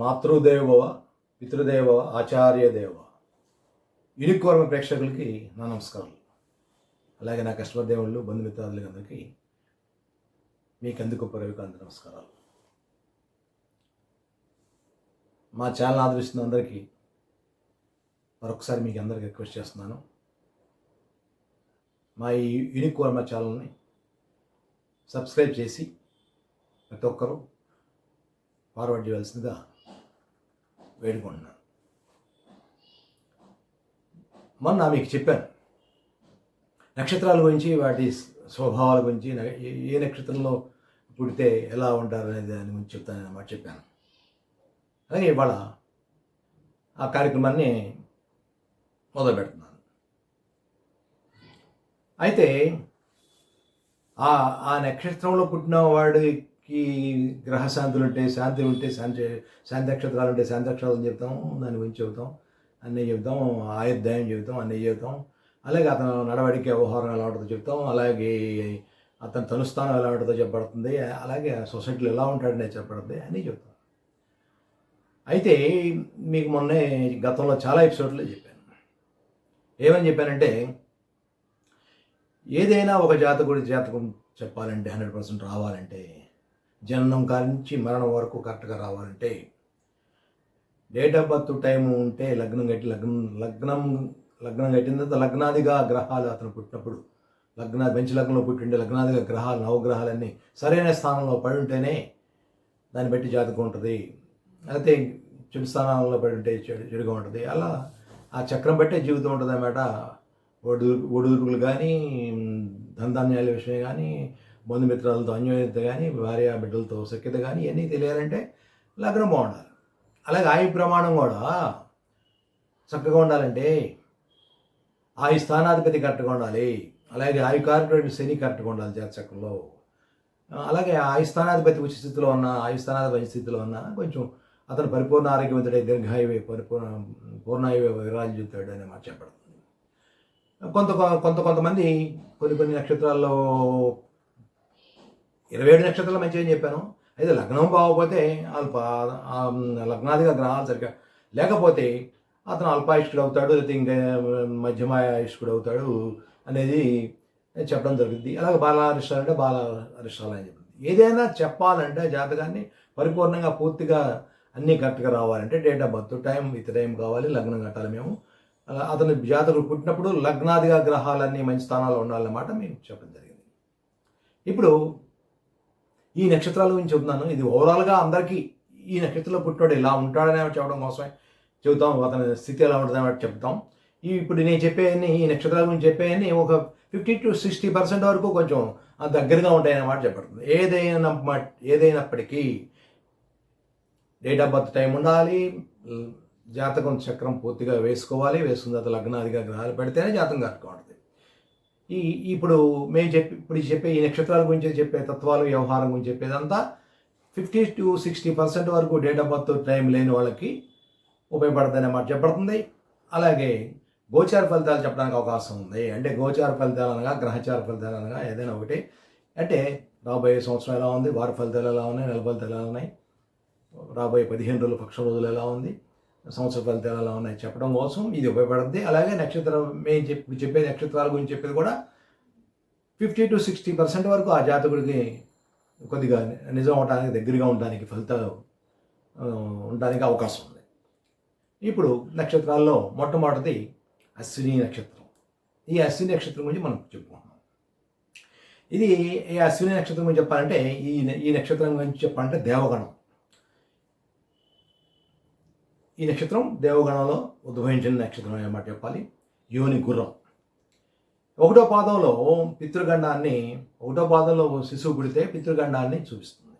మాతృదేవోవ పితృదేవోవ ఆచార్య దేవ యూనికోర్మ ప్రేక్షకులకి నా నమస్కారాలు. అలాగే నా కస్టమర్ దేవుళ్ళు బంధుమిత్రాదులకి అందరికీ మీకు ఎందుకు రవికాంత్ నమస్కారాలు? మా ఛానల్ ఆదరిస్తున్న అందరికీ మరొకసారి మీకు అందరికి రిక్వెస్ట్ చేస్తున్నాను. మా ఈ యూనిక్ వర్మ ఛానల్ని సబ్స్క్రైబ్ చేసి ప్రతి ఒక్కరూ ఫార్వర్డ్ చేయవలసిందిగా వేడుకుంటున్నాను. మొన్న మీకు చెప్పాను. నక్షత్రాల గురించి వాటి స్వభావాల గురించి ఏ- ఏ నక్షత్రంలో పుడితే ఎలా ఉంటారు అనే దాని గురించి చెప్తానని అన్నమాట చెప్పాను. అలాగే ఇవాళ ఆ కార్యక్రమాన్ని మొదలు పెడుతున్నాను అయితే ఆ ఆ నక్షత్రంలో పుట్టిన వాడి వాడికి గ్రహశాంతులు ఉంటే శాంతి ఉంటే శాంతి శాంతి నక్షత్రాలు ఉంటే శాంతి నక్షత్రాలు అని చెప్తాం. దాని గురించి చెబుతాం. అన్నీ చెబుతాం. ఆయుర్దాయం చెబుతాం. అన్నీ చెబుతాం. అలాగే అతను నడవడికి వ్యవహారం ఎలా ఉంటుందో చెప్తాం అలాగే అతని తనుస్థానం ఎలా ఉంటుందో చెప్పబడుతుంది. అలాగే సొసైటీలో ఎలా ఉంటాడనే చెప్పబడుతుంది. అన్నీ చెప్తాం అయితే మీకు మొన్నే గతంలో చాలా ఎపిసోడ్లో చెప్పాను. ఏమని చెప్పానంటే ఏదైనా ఒక జాతకుడి జాతకం చెప్పాలంటే హండ్రెడ్ పర్సెంట్ రావాలంటే జననం కానించి మరణం వరకు కరెక్ట్గా రావాలంటే డేట్ ఆఫ్ బర్త్ టైం ఉంటే లగ్నం కట్టి లగ్నం లగ్నం లగ్నం కట్టిన తర్వాత లగ్నాదిగా గ్రహాలు అతను పుట్టినప్పుడు లగ్న బెంచ్ లగ్నంలో పుట్టిండే లగ్నాదిగా గ్రహాలు నవగ్రహాలన్నీ సరైన స్థానంలో పడి ఉంటేనే దాన్ని బట్టి జాతకం ఉంటుంది. అయితే చెడు స్థానాల్లో పడి ఉంటే చెడు చెడుగా ఉంటుంది. అలా ఆ చక్రం బట్టే జీవితం ఉంటుంది అన్నమాట ఒడు ఒడుదురుగులు కానీ ధనధాన్యాల విషయం కానీ బంధుమిత్రాలతో అన్యోన్యత కానీ భార్య బిడ్డలతో సఖ్యత కానీ ఇవన్నీ తెలియాలంటే లగ్నం బాగుండాలి. అలాగే ఆయు ప్రమాణం కూడా చక్కగా ఉండాలంటే ఆయు స్థానాధిపతి కరెక్ట్గా ఉండాలి. అలాగే ఆయు కార్పొరేట్ శని కరెక్ట్గా ఉండాలి జాతచక్రంలో. అలాగే ఆయు స్థానాధిపతి ఉచిత స్థితిలో ఉన్న ఆయు స్థానాధిపతి స్థితిలో ఉన్న కొంచెం అతను పరిపూర్ణ ఆరోగ్యవంతుడై దీర్ఘాయువే పరిపూర్ణ పూర్ణాయువే విరాజిల్లుతాడు అనే మాట చెప్పడం కొంత కొంత కొంతమంది కొన్ని కొన్ని నక్షత్రాల్లో ఇరవై ఏడు నక్షత్రాలు మంచిగా అని చెప్పాను? అయితే లగ్నం బాగోపోతే అల్ప లగ్నాదిగా గ్రహాలు సరిగ్గా లేకపోతే అతను అల్పాయుష్కుడు అవుతాడు లేకపోతే ఇంకా మధ్యమాయుష్కుడు అవుతాడు అనేది చెప్పడం జరుగుతుంది అలాగే బాలారిష్టాలు అంటే బాల అరిష్టాలు అని చెప్పింది ఏదైనా చెప్పాలంటే జాతకాన్ని పరిపూర్ణంగా పూర్తిగా అన్నీ కరెక్ట్గా రావాలంటే date of birth time with time కావాలి లగ్నం కట్టాలి మేము. అతను జాతకుడు పుట్టినప్పుడు లగ్నాదిగా గ్రహాలన్నీ మంచి స్థానాల్లో ఉండాలన్నమాట మేము చెప్పడం జరిగింది. ఇప్పుడు ఈ నక్షత్రాల గురించి చెబుతున్నాను ఇది ఓవరాల్గా అందరికీ ఈ నక్షత్రంలో పుట్టినోడు ఇలా ఉంటాడనే చెప్పడం కోసమే చెబుతాం. అతని స్థితి ఎలా ఉంటుందని చెప్తాం ఈ ఇప్పుడు నేను చెప్పేవన్నీ ఈ నక్షత్రాల గురించి చెప్పేయని ఒక ఫిఫ్టీ టు సిక్స్టీ పర్సెంట్ వరకు కొంచెం దగ్గరగా ఉంటాయన్నమాట చెప్పబడుతుంది. ఏదైనా ఏదైనప్పటికీ డేట్ ఆఫ్ బర్త్ టైం ఉండాలి. జాతకం చక్రం పూర్తిగా వేసుకోవాలి. వేసుకున్న తర్వాత లగ్నాదిగా గ్రహాలు పెడితేనే జాతకం కరెక్ట్గా ఉంటుంది. ఈ ఇప్పుడు మేము చెప్పి ఇప్పుడు చెప్పే ఈ నక్షత్రాల గురించి చెప్పే తత్వాలు వ్యవహారం గురించి చెప్పేదంతా ఫిఫ్టీ టు సిక్స్టీ పర్సెంట్ వరకు డేట్ ఆఫ్ బర్త్ టైం లేని వాళ్ళకి ఉపయోగపడుతుంది అన్నమాట చెప్పబడుతుంది. అలాగే గోచార ఫలితాలు చెప్పడానికి అవకాశం ఉంది. అంటే గోచార ఫలితాలు అనగా గ్రహచార ఫలితాలు అనగా ఏదైనా ఒకటి. అంటే రాబోయే సంవత్సరం ఎలా ఉంది? వార ఫలితాలు ఎలా ఉన్నాయి? నెల ఫలితాలు ఎలా ఉన్నాయి? రాబోయే పదిహేను రోజుల పక్ష రోజులు ఎలా ఉంది? సంవత్సర ఫలితాలు ఎలా ఉన్నాయి చెప్పడం కోసం ఇది ఉపయోగపడుతుంది అలాగే నక్షత్రం మేము చెప్పి చెప్పే నక్షత్రాల గురించి చెప్పేది కూడా ఫిఫ్టీ టు సిక్స్టీ పర్సెంట్ వరకు ఆ జాతకుడికి కొద్దిగా నిజం అవడానికి దగ్గరగా ఉండడానికి ఫలితాలు ఉండడానికి అవకాశం ఉంది. ఇప్పుడు నక్షత్రాల్లో మొట్టమొదటిది అశ్విని నక్షత్రం. ఈ అశ్విని నక్షత్రం గురించి మనం చెప్పుకుంటున్నాం. ఇది ఈ అశ్విని నక్షత్రం గురించి చెప్పాలంటే ఈ ఈ నక్షత్రం గురించి చెప్పాలంటే దేవగణం. ఈ నక్షత్రం దేవగణంలో ఉద్భవించిన నక్షత్రం అన్నమాట చెప్పాలి. యోని గుర్రం. ఒకటో పాదంలో పితృగండాన్ని ఒకటో పాదంలో శిశువు పుడితే పితృగండాన్ని చూపిస్తుంది.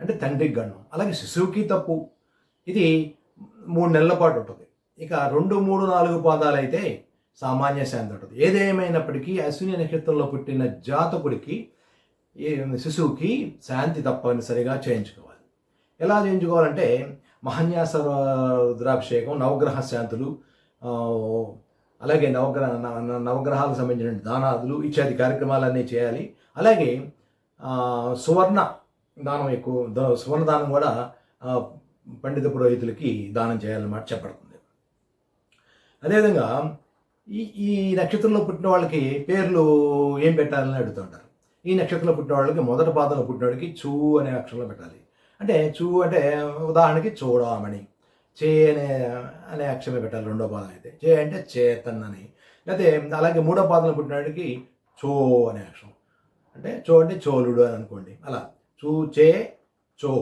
అంటే తండ్రికి గండం అలాగే శిశువుకి తప్పు. ఇది మూడు నెలల పాటు ఉంటుంది. ఇక రెండు మూడు నాలుగు పాదాలు అయితే సామాన్య శాంతి ఉంటుంది. ఏదేమైనప్పటికీ అశ్విని నక్షత్రంలో పుట్టిన జాతకుడికి శిశువుకి శాంతి తప్పనిసరిగా చేయించుకోవాలి. ఎలా చేయించుకోవాలంటే మహన్యాస రుద్రాభిషేకం నవగ్రహ శాంతులు అలాగే నవగ్రహ న- నవగ్రహాలకు సంబంధించిన దానాదులు ఇత్యాది కార్యక్రమాలన్నీ చేయాలి. అలాగే సువర్ణ దానం ఎక్కువ సువర్ణ దానం కూడా పండిత పురోహితులకి దానం చేయాలన్నమాట చెప్పబడుతుంది. అదేవిధంగా ఈ ఈ నక్షత్రంలో పుట్టిన వాళ్ళకి పేర్లు ఏం పెట్టాలని అడుగుతుంటారు ఈ నక్షత్రంలో పుట్టిన వాళ్ళకి మొదటి పాదంలో పుట్టిన వాడికి చూ అనే అక్షరంలో పెట్టాలి. అంటే చూ అంటే ఉదాహరణకి చూడమని. చే అనే అనే అక్షరం పెట్టాలి రెండో పాదం అయితే. చే అంటే చేతన్ అని లేకపోతే అలాగే మూడో పాదంలో పుట్టినాడికి చో అనే అక్షరం. అంటే చో అంటే చోళుడు అని అనుకోండి. అలా. చూ చే చో.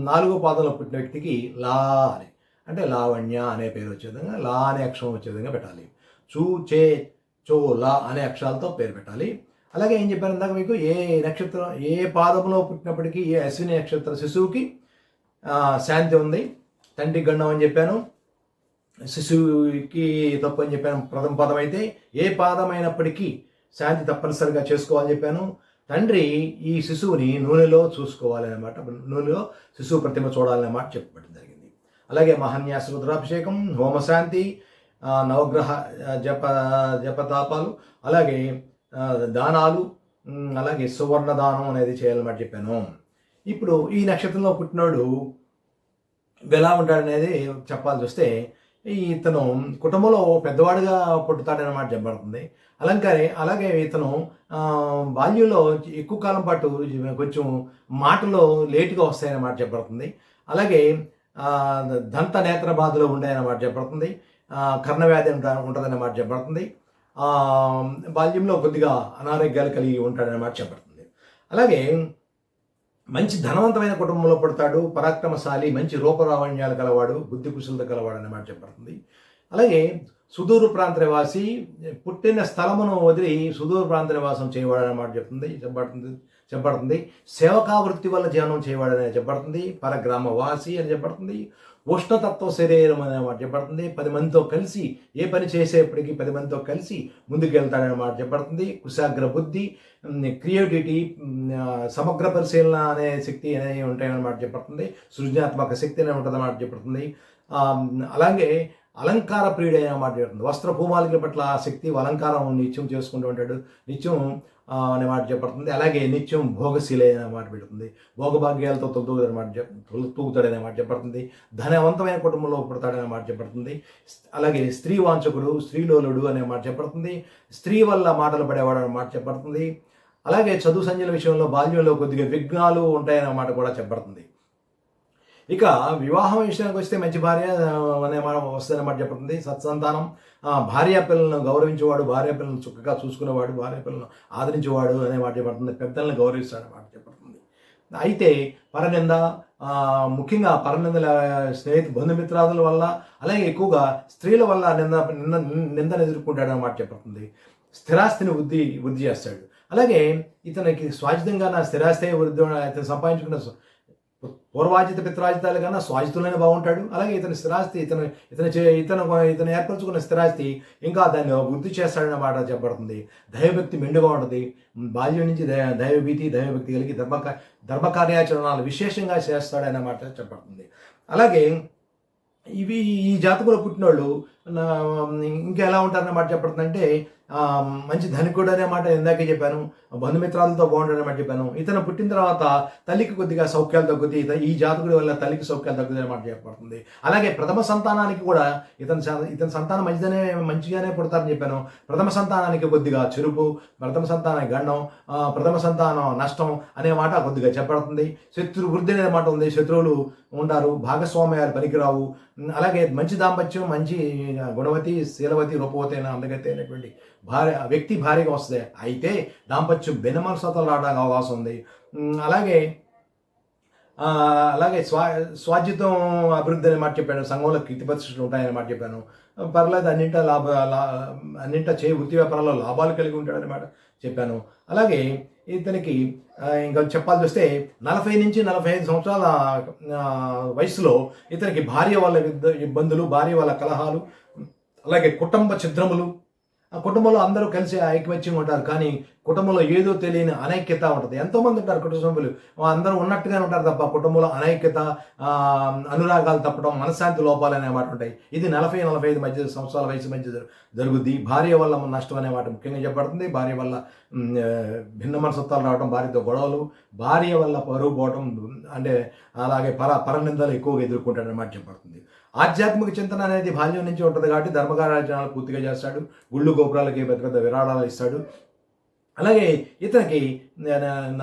నాలుగో పాదంలో పుట్టిన వ్యక్తికి లా అని. అంటే లావణ్య అనే పేరు వచ్చే విధంగా లా అనే అక్షరం వచ్చే విధంగా పెట్టాలి. చూ చే చో లా అనే అక్షరాలతో పేరు పెట్టాలి. అలాగే ఏం చెప్పాను ఇందాక మీకు? ఏ నక్షత్రం ఏ పాదంలో పుట్టినప్పటికీ ఏ అశ్విని నక్షత్ర శిశువుకి శాంతి ఉంది. తండ్రి గండం అని చెప్పాను. శిశువుకి తప్పు అని చెప్పాను. ప్రథమ పదం అయితే ఏ పాదం అయినప్పటికీ శాంతి తప్పనిసరిగా చేసుకోవాలని చెప్పాను. తండ్రి ఈ శిశువుని నూనెలో చూసుకోవాలన్నమాట. నూనెలో శిశువు ప్రతిమ చూడాలన్నమాట మాట జరిగింది. అలాగే మహాన్యాస రుద్రాభిషేకం హోమశాంతి నవగ్రహ జప జపతాపాలు అలాగే దానాలు అలాగే సువర్ణ దానం అనేది చేయాలన్నమాట చెప్పాను. ఇప్పుడు ఈ నక్షత్రంలో పుట్టినోడు ఎలా ఉంటాడనేది చెప్పాల్సి వస్తే ఈ ఇతను కుటుంబంలో పెద్దవాడుగా పుట్టుతాడనమాట చెప్పబడుతుంది. అలంకారే అలాగే ఇతను బాల్యంలో ఎక్కువ కాలం పాటు కొంచెం మాటలు లేటుగా వస్తాయన్నమాట చెప్పబడుతుంది. అలాగే దంత నేత్ర బాధలు ఉన్నాయన్నమాట చెప్పబడుతుంది. కర్ణవ్యాధి ఉంటా ఉంటుందన్నమాట చెప్పబడుతుంది. బాల్యంలో కొద్దిగా అనారోగ్యాలు కలిగి ఉంటాడనమాట చెప్పబడుతుంది. అలాగే మంచి ధనవంతమైన కుటుంబంలో పుడతాడు పరాక్రమశాలి మంచి రూపరావణ్యాలు కలవాడు బుద్ధి కుశలత కలవాడు అన్నమాట చెప్పబడుతుంది. అలాగే సుదూర ప్రాంత నివాసి పుట్టిన స్థలమును వదిలి సుదూర ప్రాంత నివాసం చేయవాడు అన్నమాట చెప్తుంది చెప్పబడుతుంది. చెప్పబడుతుంది. సేవకా వృత్తి వల్ల ధ్యానం చేయవాడని చెప్పబడుతుంది. పరగ్రామవాసి అని చెప్పబడుతుంది. ఉష్ణతత్వ శరీరం అనే మాట చెప్పబడుతుంది. పది మందితో కలిసి ఏ పని చేసేప్పటికీ పది మందితో కలిసి ముందుకెళ్తాడనే మాట చెప్పబడుతుంది. కుశాగ్ర బుద్ధి క్రియేటివిటీ సమగ్ర పరిశీలన అనే శక్తి అనేవి ఉంటాయన్నమాట చెప్పబడుతుంది. సృజనాత్మక శక్తి అనే ఉంటుందన్నమాట చెప్పబడుతుంది. అలాగే అలంకార ప్రియుడైన మాట వస్త్ర భూమాలకి పట్ల ఆ శక్తి అలంకారం నిత్యం చేసుకుంటూ ఉంటాడు. నిత్యం అనే మాట చెప్పబడుతుంది. అలాగే నిత్యం భోగశీలైన మాట పెడుతుంది. భోగభాగ్యాలతో తొలుతూగుదనే మాట చెప్ తూగుతాడనే మాట చెప్పబడుతుంది. ధనవంతమైన కుటుంబంలో పుడతాడనే మాట చెప్పబడుతుంది. అలాగే స్త్రీ వాంచకుడు స్త్రీలోలుడు అనే మాట చెప్పబడుతుంది. స్త్రీ వల్ల మాటలు పడేవాడు అనే మాట చెప్పబడుతుంది. అలాగే చదువు సంధ్యల విషయంలో బాల్యంలో కొద్దిగా విఘ్నాలు ఉంటాయనే మాట కూడా చెప్పబడుతుంది. ఇక వివాహం విషయానికి వస్తే మంచి భార్య అనే మాట వస్తుందన్నమాట చెప్పబడుతుంది సత్సంతానం భార్య పిల్లలను గౌరవించేవాడు భార్య పిల్లలను చక్కగా చూసుకునేవాడు భార్య పిల్లలను ఆదరించేవాడు అనే మాట చెప్పబడుతుంది పెద్దలను గౌరవిస్తాడు మాట చెప్పబడుతుంది అయితే పరనింద ముఖ్యంగా పరనిందల స్నేహితు బంధుమిత్రాదుల వల్ల అలాగే ఎక్కువగా స్త్రీల వల్ల నింద నింద నిందను ఎదుర్కొంటాడు అన్నమాట చెప్పబడుతుంది స్థిరాస్తిని వృద్ధి వృద్ధి చేస్తాడు. అలాగే ఇతనికి స్వాజితంగా నా స్థిరాస్తి వృద్ధి ఇతను సంపాదించుకున్న పూర్వాజిత పిత్రాజితాలు కన్నా స్వాజితులనే బాగుంటాడు. అలాగే ఇతని స్థిరాస్తి ఇతను ఇతను చే- ఇతను ఇతను ఏర్పరచుకున్న స్థిరాస్తి ఇంకా దాన్ని వృద్ధి చేస్తాడనే మాట చెప్పబడుతుంది. దైవభక్తి మెండుగా ఉంటుంది. బాల్యం నుంచి దై దైవభీతి దైవభక్తి కలిగి ధర్మ ధర్మ కార్యాచరణాలు విశేషంగా చేస్తాడనే మాట చెప్పబడుతుంది. అలాగే ఇవి ఈ జాతకులు పుట్టినోళ్ళు ఇంకా ఎలా ఉంటారన్నమాట చెప్పబడుతుందంటే మంచి ధనికుడు అనే మాట ఇందాకే చెప్పాను. బంధుమిత్రాలతో బాగుండడం మాట చెప్పాను. ఇతను పుట్టిన తర్వాత తల్లికి కొద్దిగా సౌఖ్యాలు తగ్గుతాయి. ఈ జాతకుడి వల్ల తల్లికి సౌఖ్యాలు తగ్గుతాయి మాట చెప్పబడుతుంది. అలాగే ప్రథమ సంతానానికి కూడా ఇతని ఇతని సంతానం మంచిదనే మంచిగానే పుడతారని చెప్పాను. ప్రథమ సంతానానికి కొద్దిగా చురుపు ప్రథమ సంతానం గండం ప్రథమ సంతానం నష్టం అనే మాట కొద్దిగా చెప్పబడుతుంది. శత్రు వృద్ధి అనే మాట ఉంది. శత్రువులు ఉండారు భాగస్వామ్యాలు పనికిరావు. అలాగే మంచి దాంపత్యం మంచి గుణవతి శీలవతి రూపవతి అయిన అందగతి అయినటువంటి భార్య వ్యక్తి భార్యగా వస్తుంది. అయితే దాంపత్యం భిన్నమనసతలు రావడానికి అవకాశం ఉంది. అలాగే అలాగే స్వా స్వాధ్యతం అభివృద్ధి అని మాట చెప్పాను. సంఘంలో కీర్తి ప్రతిష్టలు ఉంటాయని మాట చెప్పాను. పర్లేదు అన్నింట లాభ లా- చే వృత్తి వ్యాపారాల్లో లాభాలు కలిగి ఉంటాడని మాట చెప్పాను. అలాగే ఇతనికి ఇంకా చెప్పాల్సి వస్తే నలభై నుంచి నలభై ఐదు సంవత్సరాల వయసులో ఇతనికి భార్య వాళ్ళ ఇబ్బందులు భార్య వాళ్ళ కలహాలు అలాగే కుటుంబ చిద్రములు ఆ కుటుంబంలో అందరూ కలిసి ఐకమత్యంగా ఉంటారు. కానీ కుటుంబంలో ఏదో తెలియని అనైక్యత ఉంటుంది. ఎంతోమంది ఉంటారు కుటుంబ సభ్యులు. అందరూ ఉన్నట్టుగానే ఉంటారు తప్ప కుటుంబంలో అనైక్యత అనురాగాలు తప్పడం మనశ్శాంతి లోపాలు అనే మాట ఉంటాయి. ఇది నలభై నలభై ఐదు మధ్య సంవత్సరాల వయసు మధ్య జరుగుద్ది. భార్య వల్ల నష్టం అనే మాట ముఖ్యంగా చెప్పబడుతుంది. భార్య వల్ల భిన్న మనసత్వాలు రావడం భార్యతో గొడవలు. భార్య వల్ల పరువు పోవడం అంటే అలాగే పర పరనిందలు ఎక్కువగా ఎదుర్కొంటాడని మాట చెప్పబడుతుంది. ఆధ్యాత్మిక చింతన అనేది బాల్యం నుంచి ఉంటుంది కాబట్టి ధర్మకార్యాలు పూర్తిగా చేస్తాడు. గుళ్ళు గోపురాలకి పెద్ద పెద్ద విరాళాలు ఇస్తాడు. అలాగే ఇతనికి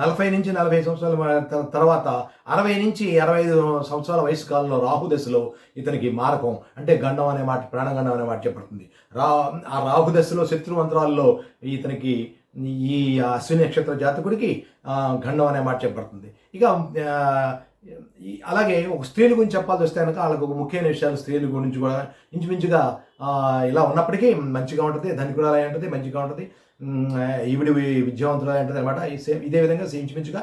నలభై నుంచి నలభై సంవత్సరాల తర్వాత అరవై నుంచి అరవై ఐదు సంవత్సరాల వయసు కాలంలో రాహు దశలో ఇతనికి మారకం అంటే గండం అనే మాట ప్రాణగండం అనే మాట చెప్పబడుతుంది. రా ఆ రాహు దశలో శత్రుమంత్రాల్లో ఇతనికి ఈ అశ్విని నక్షత్ర జాతకుడికి గండం అనే మాట చెప్పబడుతుంది. ఇక అలాగే ఒక స్త్రీల గురించి చెప్పాల్సి వస్తే కనుక వాళ్ళకు ఒక ముఖ్యమైన విషయాలు స్త్రీల గురించి కూడా ఇంచుమించుగా ఇలా ఉన్నప్పటికీ మంచిగా ఉంటుంది ధనికురాలై ఉంటుంది మంచిగా ఉంటుంది. ఉమ్, ఈవిడి విద్యావంతురాలై ఉంటుంది అనమాట ఇదే విధంగా ఇంచుమించుగా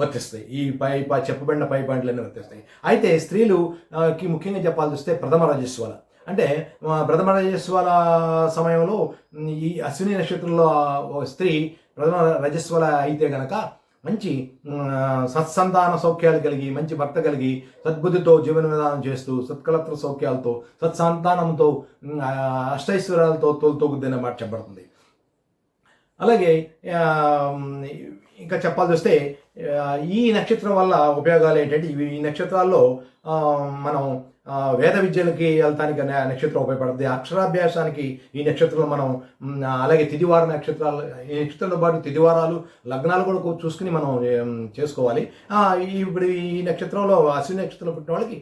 వర్తిస్తాయి. ఈ పై పై చెప్పబడిన పై పాయింట్లన్నీ వర్తిస్తాయి. అయితే స్త్రీలు కి ముఖ్యంగా చెప్పాల్సి వస్తే ప్రథమ రాజస్వాల అంటే ప్రథమ రజస్వాల సమయంలో ఈ అశ్విని నక్షత్రంలో ఒక స్త్రీ ప్రథమ రజస్వాల అయితే గనక మంచి సత్సంతాన సౌఖ్యాలు కలిగి మంచి భర్త కలిగి సద్బుద్ధితో జీవన విధానం చేస్తూ సత్కలత్ర సౌఖ్యాలతో సత్సంతానంతో అష్టైశ్వర్యాలతో తోలుతోగుద్దనే మాట చెప్పబడుతుంది. అలాగే ఇంకా చెప్పాల్సి వస్తే ఈ నక్షత్రం వల్ల ఉపయోగాలు ఏంటంటే ఇవి ఈ నక్షత్రాల్లో మనం వేద విద్యలకి వెళ్తానికి నక్షత్రం ఉపయోగపడుతుంది. అక్షరాభ్యాసానికి ఈ నక్షత్రంలో మనం అలాగే తిదివార నక్షత్రాలు ఈ నక్షత్రంతో పాటు తిదివారాలు లగ్నాలు కూడా చూసుకుని మనం చేసుకోవాలి. ఇప్పుడు ఈ నక్షత్రంలో అశ్విని నక్షత్రంలో పుట్టిన వాళ్ళకి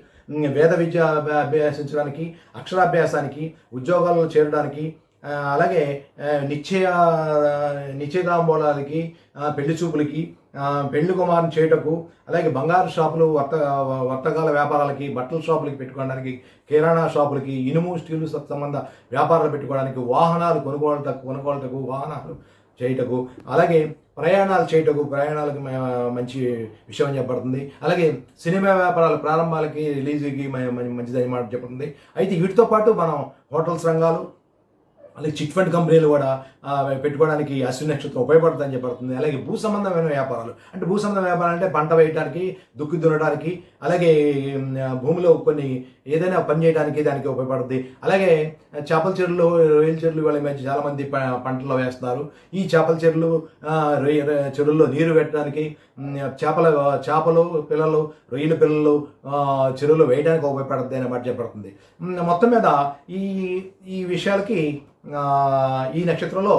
వేద విద్య అభ్యాసించడానికి అక్షరాభ్యాసానికి ఉద్యోగాల్లో చేరడానికి అలాగే నిశ్చయ నిశ్చయదాంబోళాలకి పెళ్ళి చూపులకి పెళ్ళి కుమారుని చేయటకు అలాగే బంగారు షాపులు వర్త వర్తకాల వ్యాపారాలకి బట్టల షాపులకి పెట్టుకోవడానికి కిరాణా షాపులకి ఇనుము స్టీలు సత్ సంబంధ వ్యాపారాలు పెట్టుకోవడానికి వాహనాలు కొనుగోలుటకు కొనుగోలుటకు వాహనాలు చేయటకు అలాగే ప్రయాణాలు చేయటకు ప్రయాణాలకు మంచి విషయం చెప్పబడుతుంది. అలాగే సినిమా వ్యాపారాల ప్రారంభాలకి రిలీజ్కి మంచిది అని మంచిదని మాట చెప్పబడుతుంది. అయితే వీటితో పాటు మనం హోటల్స్ రంగాలు అలాగే చిట్ ఫండ్ కంపెనీలు కూడా పెట్టుకోవడానికి అశ్విని నక్షత్రం ఉపయోగపడుతుందని చెప్పబడుతుంది. అలాగే భూ సంబంధమైన వ్యాపారాలు. అంటే భూ సంబంధ వ్యాపారం అంటే పంట వేయడానికి దుక్కి దున్నడానికి అలాగే భూమిలో కొన్ని ఏదైనా పని చేయడానికి దానికి ఉపయోగపడుతుంది అలాగే చేపల చెరువులు రొయ్యల చెరువులు వాళ్ళ మధ్య చాలామంది ప- పంటల్లో వేస్తున్నారు. ఈ చేపల చెరువులు రొయ్య చెరువుల్లో నీరు పెట్టడానికి చేపల చేపలు పిల్లలు రొయ్యల పిల్లలు చెరువులు చెరువులో వేయడానికి ఉపయోగపడుతుంది అనే మాట చెప్పబడుతుంది. మొత్తం మీద ఈ ఈ విషయాలకి ఈ నక్షత్రంలో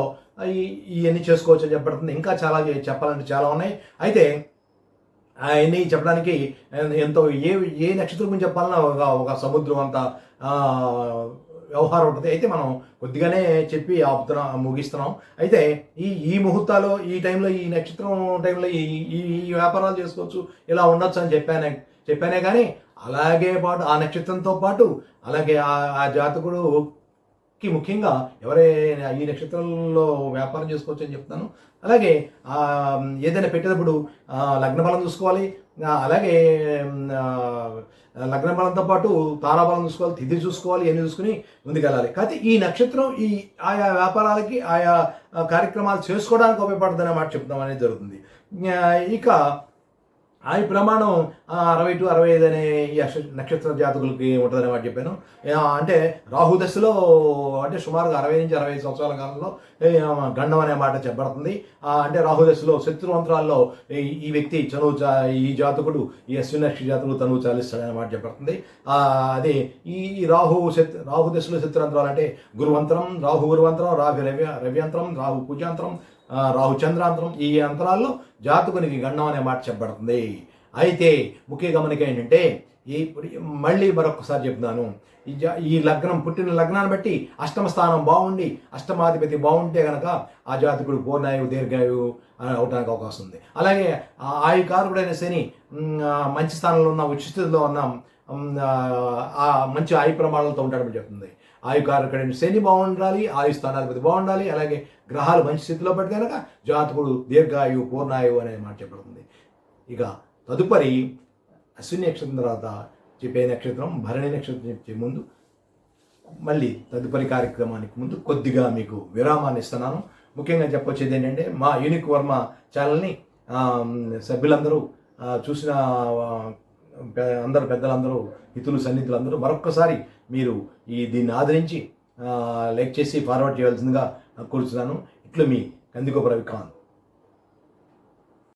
ఇవన్నీ చేసుకోవచ్చు అని చెప్పబడుతుంది. ఇంకా చాలా చెప్పాలంటే చాలా ఉన్నాయి. అయితే అవన్నీ చెప్పడానికి ఎంతో ఏ ఏ నక్షత్రం గురించి చెప్పాలన్నా ఒక ఒక సముద్రం అంత వ్యవహారం ఉంటుంది. అయితే మనం కొద్దిగానే చెప్పి ఆపుతున్నాం ముగిస్తున్నాం. అయితే ఈ ఈ ముహూర్తాలు ఈ టైంలో ఈ నక్షత్రం టైంలో ఈ ఈ ఈ వ్యాపారాలు చేసుకోవచ్చు ఇలా ఉండొచ్చు అని చెప్పానే చెప్పానే కానీ అలాగే పాటు ఆ నక్షత్రంతో పాటు అలాగే ఆ జాతకుడు కి ముఖ్యంగా ఎవరైనా ఈ నక్షత్రంలో వ్యాపారం చేసుకోవచ్చు అని చెప్తాను. అలాగే ఏదైనా పెట్టేటప్పుడు లగ్న బలం చూసుకోవాలి. అలాగే లగ్న బలంతో పాటు తారాబలం చూసుకోవాలి తిథి చూసుకోవాలి ఇవన్నీ చూసుకుని ముందుకెళ్ళాలి. కాకపోతే ఈ నక్షత్రం ఈ ఆయా వ్యాపారాలకి ఆయా కార్యక్రమాలు చేసుకోవడానికి ఉపయోగపడుతుంది అనే మాట చెప్తాం అనేది జరుగుతుంది. ఇక ఆ ప్రమాణం అరవై టు అరవై ఐదు అనే ఈ నక్షత్ర జాతకులకి ఉంటుందని మాట చెప్పాను. అంటే రాహు దశలో అంటే సుమారుగా అరవై నుంచి అరవై ఐదు సంవత్సరాల కాలంలో గండం అనే మాట చెప్పబడుతుంది. అంటే రాహు దశలో శత్రువంత్రాల్లో ఈ వ్యక్తి చనువు చా- ఈ జాతకుడు ఈ అశ్విని జాతకుడు తనువు చాలిస్తాడనే మాట చెప్పబడుతుంది. అది అదే ఈ రాహు శత్ రాహు దశలో శత్రువంత్రాలు అంటే గురువంతరం రాహు గురువంతరం రాహు రవి రవ్యంత్రం రాహు కుజాంతరం రాహు చంద్రాంతరం ఈ అంతరాల్లో జాతకునికి గండం అనే మాట చెప్పబడుతుంది. అయితే ముఖ్య గమనిక ఏంటంటే ఈ మళ్ళీ మరొకసారి చెప్తున్నాను. ఈ ఈ లగ్నం పుట్టిన లగ్నాన్ని బట్టి అష్టమ స్థానం బాగుండి అష్టమాధిపతి బాగుంటే కనుక ఆ జాతకుడు పూర్ణాయువు దీర్ఘాయువు అని అవడానికి అవకాశం ఉంది. అలాగే ఆయుకారకుడైన శని మంచి స్థానంలో ఉన్న ఉచితంలో ఉన్న ఆ, ఆ మంచి ఆయు ప్రమాణాలతో ఉంటాడని చెప్తుంది. ఆయు ఆయుకారకుడైన శని బాగుండాలి ఆయు స్థానాధిపతి బాగుండాలి అలాగే గ్రహాలు మంచి స్థితిలో పడితే కనుక జాతకుడు దీర్ఘాయువు పూర్ణాయువు అనే మాట చెప్పబడుతుంది. ఇక తదుపరి అశ్విని నక్షత్రం తర్వాత చెప్పే నక్షత్రం భరణి నక్షత్రం చెప్పే ముందు మళ్ళీ తదుపరి కార్యక్రమానికి ముందు కొద్దిగా మీకు విరామాన్ని ఇస్తున్నాను. ముఖ్యంగా చెప్పొచ్చేది ఏంటంటే మా యూనిక్ వర్మ ఛానల్ని సభ్యులందరూ చూసిన అందరు పెద్దలందరూ హితులు సన్నిధులు అందరూ మరొక్కసారి మీరు ఈ దీన్ని ఆదరించి లైక్ చేసి ఫార్వర్డ్ చేయవలసిందిగా కోరుతున్నాను ఇట్లు మీ కందిగోప వికాంత్